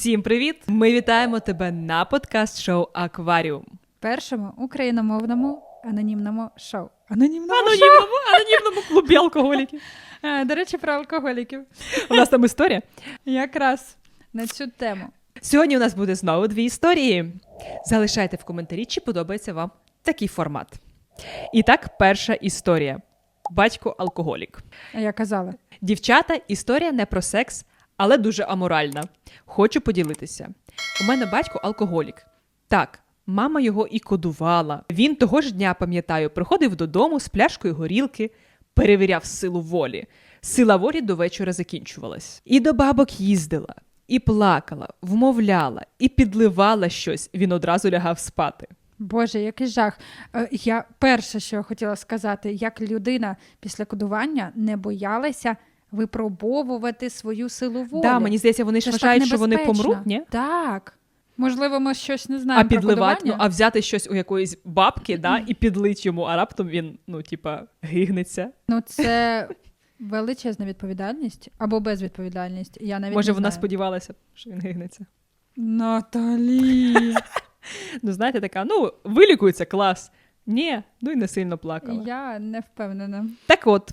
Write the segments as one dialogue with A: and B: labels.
A: Всім привіт! Ми вітаємо тебе на подкаст-шоу Акваріум.
B: першому україномовному анонімному шоу. Анонімному шоу?
A: Анонімному, анонімному клубі алкоголіків.
B: До речі, про алкоголіків.
A: У нас там історія.
B: Якраз на цю тему.
A: Сьогодні у нас буде знову дві історії. Залишайте в коментарі, чи подобається вам такий формат. І так, перша історія: батько алкоголік.
B: Я казала.
A: Дівчата, історія не про секс, але дуже аморальна. Хочу поділитися. У мене батько алкоголік. Так, мама його і кодувала. Він того ж дня, пам'ятаю, приходив додому з пляшкою горілки, перевіряв силу волі. Сила волі до вечора закінчувалась. І до бабок їздила, і плакала, вмовляла, і підливала щось. Він одразу лягав спати.
B: Боже, який жах. Е, Я перше, що хотіла сказати, як людина після кодування не боялася випробовувати свою силу волі.
A: Да, мені здається, вони ж вважають, що вони помруть, ні?
B: Так. Можливо, ми щось не
A: А
B: знаємо про
A: підливати, ну, а взяти щось у якоїсь бабки, да, і підлить йому, а раптом він, ну, типа, гигнеться.
B: Ну, це величезна відповідальність або безвідповідальність. Я навіть
A: Може,
B: не
A: вона
B: знаю.
A: сподівалася, що він гигнеться.
B: Наталі.
A: Ну, знаєте, така, ну, вилікується, клас. Ні, ну і не сильно плакала.
B: Я не впевнена.
A: Так от,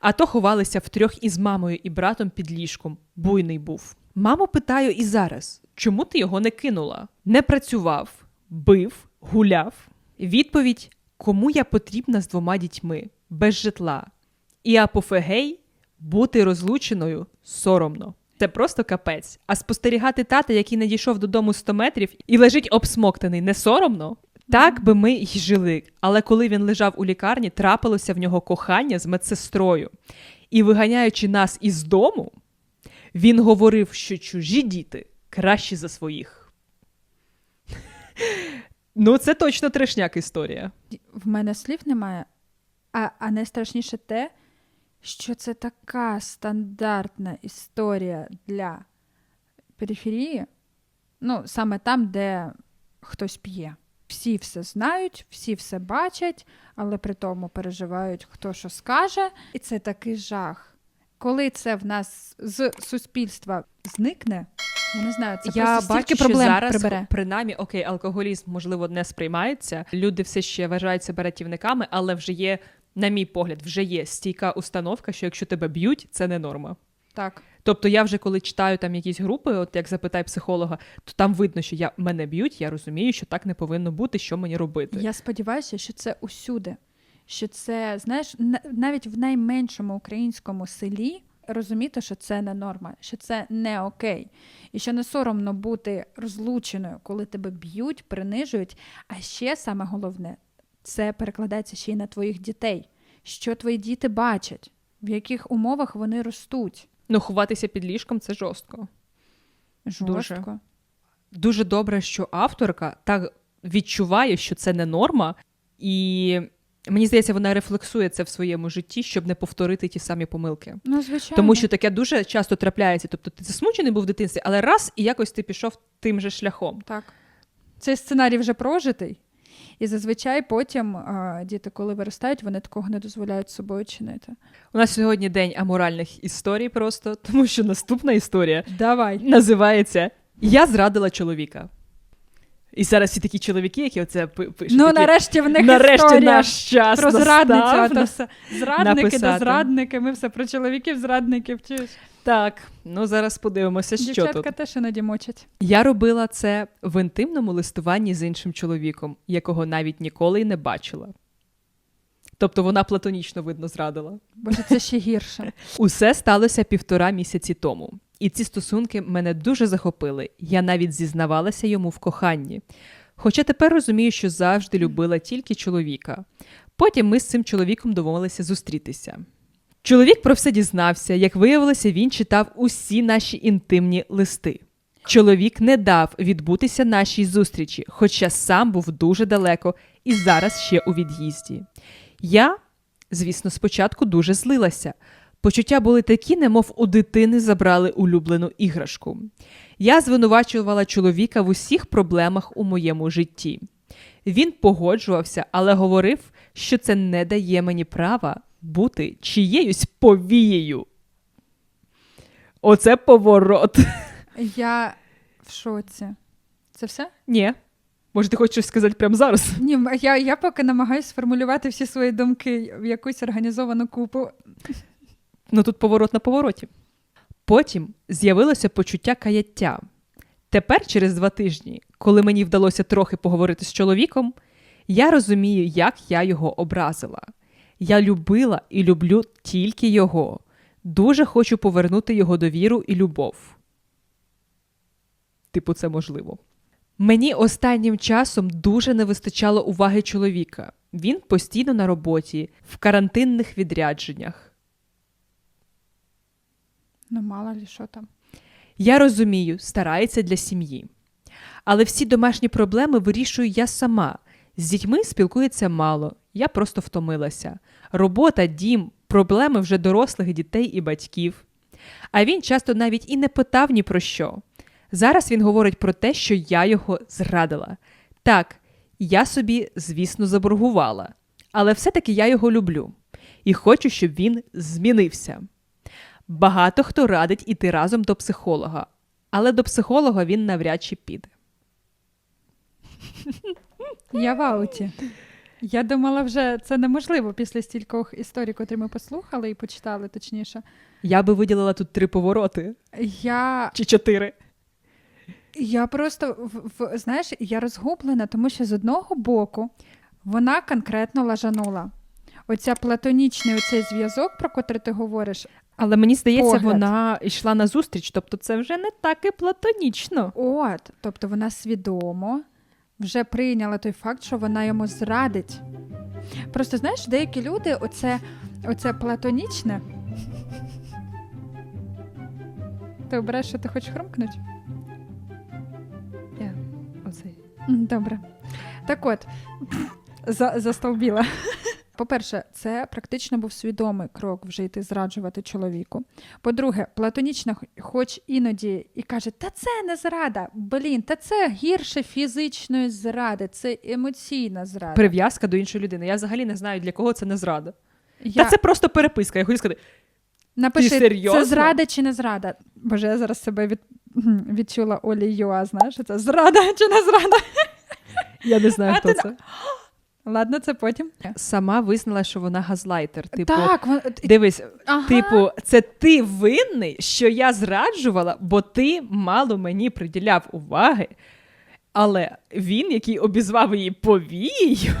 A: а то ховалися втрьох із мамою і братом під ліжком. Буйний був. Маму питаю і зараз, чому ти його не кинула? Не працював, бив, гуляв. Відповідь: кому я потрібна з двома дітьми, без житла. І апофегей бути розлученою соромно. Це просто капець. А спостерігати тата, який не дійшов додому 100 метрів і лежить обсмоктаний, не соромно? Так би ми й жили. Але коли він лежав у лікарні, трапилося в нього кохання з медсестрою. І виганяючи нас із дому, він говорив, що чужі діти кращі за своїх. Ну, це точно трешняк історія.
B: В мене слів немає, а, а найстрашніше те, що це така стандартна історія для периферії, ну, саме там, де хтось п'є. Всі все знають, всі все бачать, але при тому переживають, хто що скаже. І це такий жах. Коли це в нас з суспільства зникне, я не знаю, це
A: Я
B: просто
A: бачу, що
B: проблем
A: зараз
B: прибере.
A: принаймні, окей, алкоголізм можливо не сприймається. Люди все ще вважають себе рятівниками, але вже є, на мій погляд, вже є стійка установка, що якщо тебе б'ють, це не норма.
B: Так.
A: Тобто я вже коли читаю там якісь групи, от як запитай психолога, то там видно, що я мене б'ють, я розумію, що так не повинно бути, що мені робити.
B: Я сподіваюся, що це усюди. Що це, знаєш, на- навіть в найменшому українському селі розуміти, що це не норма, що це не окей. І що не соромно бути розлученою, коли тебе б'ють, принижують. А ще саме головне, це перекладається ще й на твоїх дітей. Що твої діти бачать, в яких умовах вони ростуть.
A: Ну, ховатися під ліжком це жорстко.
B: Жорстко.
A: Дуже добре, що авторка так відчуває, що це не норма, і мені здається, вона рефлексує це в своєму житті, щоб не повторити ті самі помилки.
B: Ну, звичайно.
A: Тому що таке дуже часто трапляється. Тобто ти засмучений був в дитинстві, але раз і якось ти пішов тим же шляхом.
B: Так. Цей сценарій вже прожитий. І зазвичай потім а, діти, коли виростають, вони такого не дозволяють собою чинити.
A: У нас сьогодні день аморальних історій, просто тому що наступна історія
B: Давай.
A: називається Я зрадила чоловіка. І зараз всі такі чоловіки, які оце пишуть.
B: Ну,
A: такі,
B: нарешті в них
A: нарешті
B: історія
A: наш час
B: про зрадницю, а то все. Зрадники
A: написати.
B: да зрадники, ми все про чоловіків, зрадників. Чуєш?
A: Так, ну зараз подивимося, що
B: Дівчатка
A: тут.
B: теж іноді мочать.
A: Я робила це в інтимному листуванні з іншим чоловіком, якого навіть ніколи й не бачила. Тобто вона платонічно видно зрадила.
B: Боже, це ще гірше.
A: Усе сталося півтора місяці тому, і ці стосунки мене дуже захопили. Я навіть зізнавалася йому в коханні. Хоча тепер розумію, що завжди любила тільки чоловіка. Потім ми з цим чоловіком домовилися зустрітися. Чоловік про все дізнався, як виявилося, він читав усі наші інтимні листи. Чоловік не дав відбутися нашій зустрічі, хоча сам був дуже далеко і зараз ще у від'їзді. Я, звісно, спочатку дуже злилася. Почуття були такі, немов у дитини забрали улюблену іграшку. Я звинувачувала чоловіка в усіх проблемах у моєму житті. Він погоджувався, але говорив, що це не дає мені права бути чиєюсь повією. Оце поворот.
B: Я в шоці. Це все?
A: Ні. Може, ти хочеш щось сказати прямо зараз?
B: Ні, я, я поки намагаюся сформулювати всі свої думки в якусь організовану купу.
A: Ну тут поворот на повороті. Потім з'явилося почуття каяття. Тепер, через два тижні, коли мені вдалося трохи поговорити з чоловіком, я розумію, як я його образила. Я любила і люблю тільки його. Дуже хочу повернути його довіру і любов. Типу, це можливо. Мені останнім часом дуже не вистачало уваги чоловіка. Він постійно на роботі, в карантинних відрядженнях.
B: Ну, мало лі що там.
A: Я розумію, старається для сім'ї. Але всі домашні проблеми вирішую я сама. З дітьми спілкується мало, я просто втомилася. Робота, дім, проблеми вже дорослих дітей і батьків. А він часто навіть і не питав ні про що. Зараз він говорить про те, що я його зрадила. Так, я собі, звісно, заборгувала, але все-таки я його люблю і хочу, щоб він змінився. Багато хто радить іти разом до психолога, але до психолога він навряд чи піде.
B: Я в ауті. Я думала, вже це неможливо після стількох історій, котрі ми послухали і почитали, точніше.
A: Я би виділила тут три повороти
B: Я,
A: чи чотири.
B: я просто в, в, знаєш, я розгублена, тому що з одного боку вона конкретно лажанула. Оця платонічний оцей зв'язок, про котрий ти говориш,
A: Але мені здається,
B: Погляд.
A: вона йшла на зустріч, тобто це вже не так і платонічно.
B: От, тобто вона свідомо вже прийняла той факт, що вона йому зрадить. Просто знаєш, деякі люди, оце, оце платонічне. Ти обереш, що ти хочеш хрумкнути?
A: Я оцей.
B: Добре. Так от, за, застовбіла. По-перше, це практично був свідомий крок вже йти зраджувати чоловіку. По-друге, платонічна, хоч іноді і каже, та це не зрада, блін, та це гірше фізичної зради, це емоційна зрада.
A: Прив'язка до іншої людини. Я взагалі не знаю, для кого це не зрада.
B: Я...
A: Та це просто переписка. Я хочу сказати,
B: Напиши,
A: Ти серйозно?
B: це зрада чи не зрада? Боже, я зараз себе від... відчула Олі Юа, знаєш, це зрада чи не зрада?
A: я не знаю,
B: А
A: хто
B: ти
A: це.
B: Ладно, це потім.
A: Сама визнала, що вона газлайтер. Типу,
B: так, вон...
A: дивись,
B: ага.
A: Типу, це ти винний, що я зраджувала, бо ти мало мені приділяв уваги. Але він, який обізвав її повією,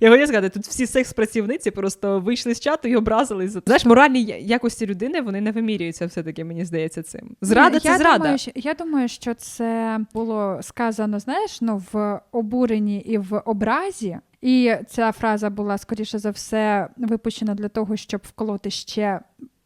A: я хочу сказати, тут всі секс-працівниці просто вийшли з чату і образились. за Знаєш, моральні якості людини вони не вимірюються все-таки, мені здається, цим. Зрада це зрада.
B: Думаю, що, я думаю, що це було сказано, знаєш, ну, в обуренні і в образі. І ця фраза була, скоріше за все, випущена для того, щоб вколоти ще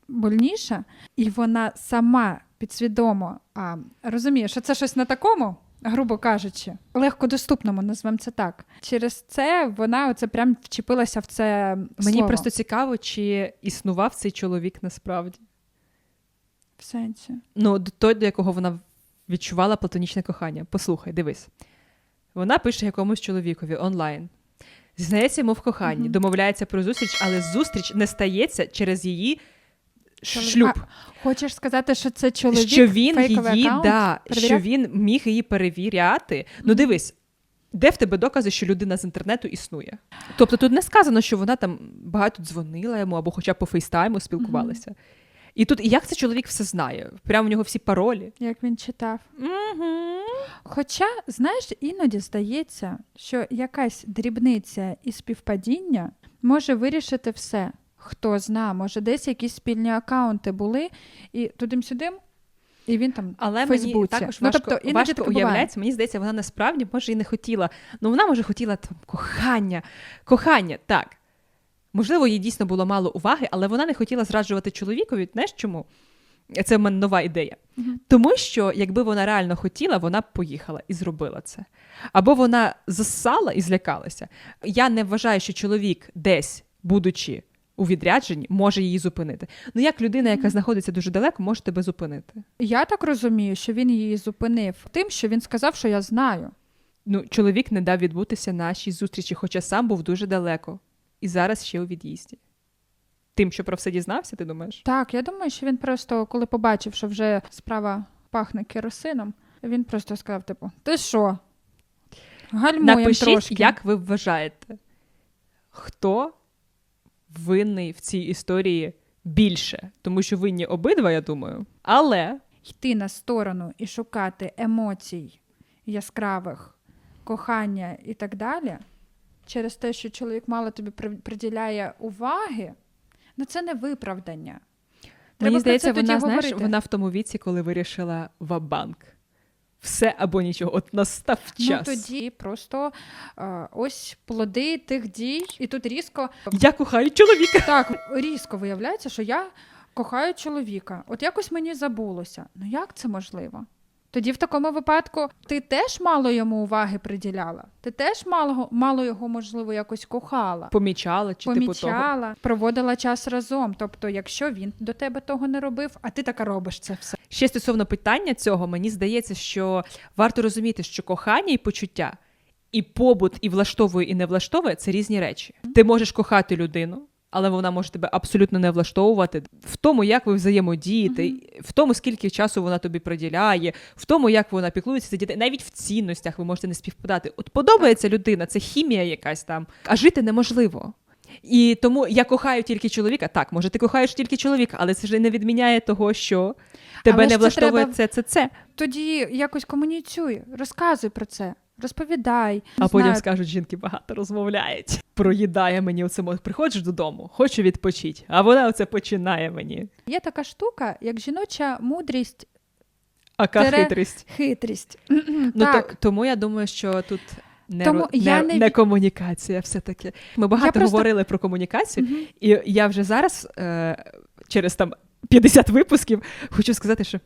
B: больніше. І вона сама підсвідомо а, розуміє, що це щось на такому. Грубо кажучи, легкодоступному, назвемо це так. Через це вона оце прям вчепилася в це.
A: Мені
B: слово.
A: просто цікаво, чи існував цей чоловік насправді.
B: в сенсі.
A: Ну, до той, до якого вона відчувала платонічне кохання. Послухай, дивись. Вона пише якомусь чоловікові онлайн. Зізнається йому в коханні, домовляється про зустріч, але зустріч не стається через її шлюб.
B: Хочеш сказати, що це чоловік?
A: що він її,
B: аккаунт?
A: да, що він міг її перевіряти. Ну, дивись, де в тебе докази, що людина з інтернету існує? Тобто тут не сказано, що вона там багато дзвонила йому або хоча б по фейстайму спілкувалася. І тут і як це чоловік все знає? Прямо у нього всі паролі.
B: Як він читав.
A: Угу.
B: Хоча, знаєш, іноді здається, що якась дрібниця і співпадіння може вирішити все. Хто зна, може, десь якісь спільні акаунти були, і tudим-сюдим, і він там
A: Але
B: в
A: мені
B: Фейсбуці.
A: також
B: ну, тобто,
A: важко уявляється, мені здається, вона насправді може і не хотіла. Ну, вона може хотіла там кохання. Кохання, так. Можливо, їй дійсно було мало уваги, але вона не хотіла зраджувати чоловікові. Знаєш чому? Це в мене нова ідея.
B: Мгм.
A: Тому що, якби вона реально хотіла, вона б поїхала і зробила це. Або вона засала і злякалася. Я не вважаю, що чоловік десь, будучи у відрядженні, може її зупинити. Ну як людина, яка знаходиться дуже далеко, може тебе зупинити?
B: Я так розумію, що він її зупинив тим, що він сказав, що я знаю.
A: Ну, чоловік не дав відбутися нашій зустрічі, хоча сам був дуже далеко. І зараз ще у від'їзді. Тим, що про все дізнався, ти думаєш?
B: Так, я думаю, що він просто, коли побачив, що вже справа пахне керосином, Він просто сказав: типу, ти що? Гальмуєм
A: Напишіть,
B: трошки.
A: як ви вважаєте, хто винний в цій історії більше? Тому що винні обидва, я думаю. Але
B: йти на сторону і шукати емоцій яскравих, кохання і так далі, через те, що чоловік мало тобі приділяє уваги, ну це не виправдання. Треба
A: мені здається,
B: тоді
A: вона, знаєш,
B: говорити.
A: вона в тому віці, коли вирішила вабанк. Все або нічого. От настав час.
B: Ну тоді просто е, ось плоди тих дій, і тут різко
A: Я кохаю чоловіка.
B: так різко виявляється, що я кохаю чоловіка. От якось мені забулося. Ну як це можливо? Тоді в такому випадку ти теж мало йому уваги приділяла. Ти теж мало, мало його, можливо, якось кохала,
A: Помічала чи типу того.
B: помічала, проводила час разом. Тобто, якщо він до тебе того не робив, а ти така робиш це все.
A: Ще стосовно питання цього, мені здається, що варто розуміти, що кохання і почуття, і побут, і влаштовує, і не влаштовує це різні речі. Ти можеш кохати людину, але вона може тебе абсолютно не влаштовувати в тому, як ви взаємодієте, в тому, скільки часу вона тобі приділяє, в тому, як вона піклується за дітей, навіть в цінностях ви можете не співпадати. От подобається людина, це хімія якась там, а жити неможливо. І тому я кохаю тільки чоловіка. Так, може, ти кохаєш тільки чоловіка, але це ж не відміняє того, що тебе
B: Але
A: не
B: ж це
A: влаштовує
B: треба-
A: це, це, це.
B: Тоді якось комуніцюй, розказуй про це, розповідай.
A: А
B: Не
A: потім
B: знаю,
A: скажуть, жінки багато розмовляють. Проїдає мені оце. мо- Приходиш додому, хочу відпочити, а вона оце починає мені.
B: Є така штука, як жіноча мудрість,
A: Ака
B: Тере-
A: хитрість.
B: хитрість.
A: Ну
B: так.
A: то, тому я думаю, що тут не,
B: Тому
A: ро-
B: я
A: не,
B: не
A: комунікація, все таки. Ми багато
B: просто-
A: говорили про комунікацію,
B: Мгм.
A: і я вже зараз, е, через там 50 випусків, хочу сказати, що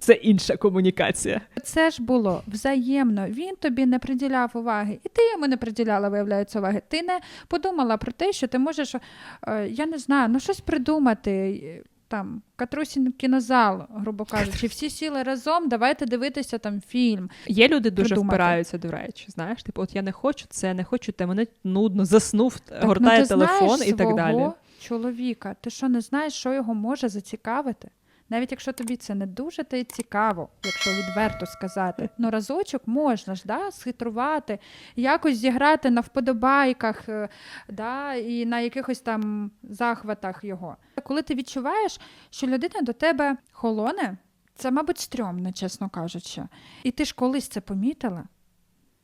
A: це інша комунікація.
B: Це ж було взаємно. Він тобі не приділяв уваги, і ти йому не приділяла, виявляється, уваги. Ти не подумала про те, що ти можеш, е, я не знаю, ну щось придумати. е, Там Катрусін кінозал, грубо кажучи, всі сіли разом, давайте дивитися там фільм.
A: Є люди дуже
B: Придумати.
A: впираються, до речі. Знаєш, типу, от я не хочу це, не хочу те, мене нудно, заснув,
B: Так,
A: гортає
B: ну, ти
A: телефон
B: знаєш
A: і так далі.
B: Чоловіка, ти що не знаєш, що його може зацікавити? Навіть якщо тобі це не дуже та й цікаво, якщо відверто сказати. Ну разочок можна ж да, схитрувати, якось зіграти на вподобайках, е, да, і на якихось там захватах його. Коли ти відчуваєш, що людина до тебе холоне, це, мабуть, стрьомно, чесно кажучи. І ти ж колись це помітила,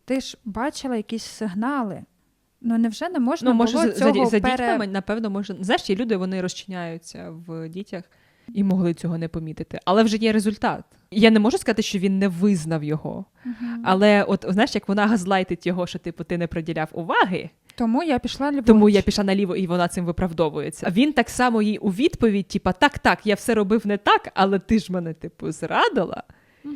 B: ти ж бачила якісь сигнали. Ну невже не можна
A: Ну, може,
B: було
A: за, за, за
B: пере...
A: дітьми, напевно, може. Знаєш, є люди, вони розчиняються в дітях і могли цього не помітити. Але вже є результат. Я не можу сказати, що він не визнав його.
B: Мгм.
A: Але от знаєш, як вона газлайтить його, що типу ти не приділяв уваги,
B: Тому я пішла ліворуч.
A: тому я пішла наліво, і вона цим виправдовується. А він так само їй у відповідь: типа, так, так, я все робив не так, але ти ж мене, типу, зрадила.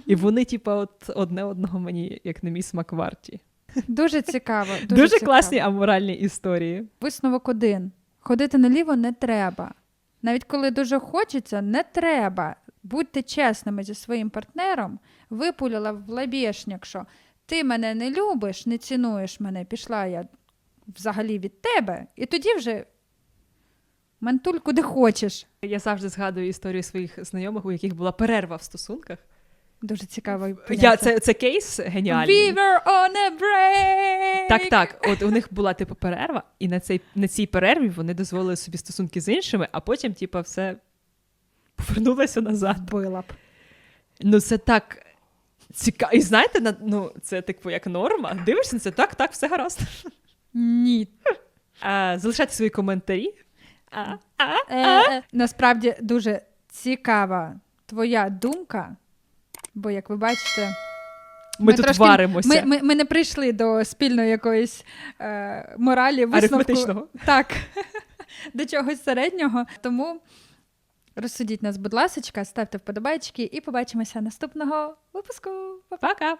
A: І вони, типа, от одне одного мені, як на мій смак варті.
B: Дуже цікаво. Дуже,
A: Дуже,
B: цікаво.
A: класні аморальні історії.
B: Висновок один. Ходити наліво не треба. Навіть коли дуже хочеться, не треба. Будьте чесними зі своїм партнером. випуляла в лабєшняк, що ти мене не любиш, не цінуєш мене, пішла я взагалі від тебе, і тоді вже мантуль куди хочеш.
A: Я завжди згадую історію своїх знайомих, у яких була перерва в стосунках.
B: Дуже цікаво.
A: Я, це, це кейс геніальний.
B: We were on a break!
A: Так, так. От у них була типу перерва, і на цей на цій перерві вони дозволили собі стосунки з іншими, а потім, типу, все повернулося назад.
B: Була б.
A: Ну це так цікаво. І знаєте, на- ну це типу як норма. Дивишся на це, так, так, все гаразд.
B: Ні.
A: А, залишайте свої коментарі. А, а,
B: Е, Насправді дуже цікава твоя думка, бо, як ви бачите,
A: ми, тут
B: трошки-
A: варимося.
B: ми, ми, ми не прийшли до спільної якоїсь е, моралі, висновку.
A: Арифметичного.
B: Так, до чогось середнього. Тому розсудіть нас, будь ласка, ставте вподобайки і побачимося наступного випуску. Па-па!
A: Пока!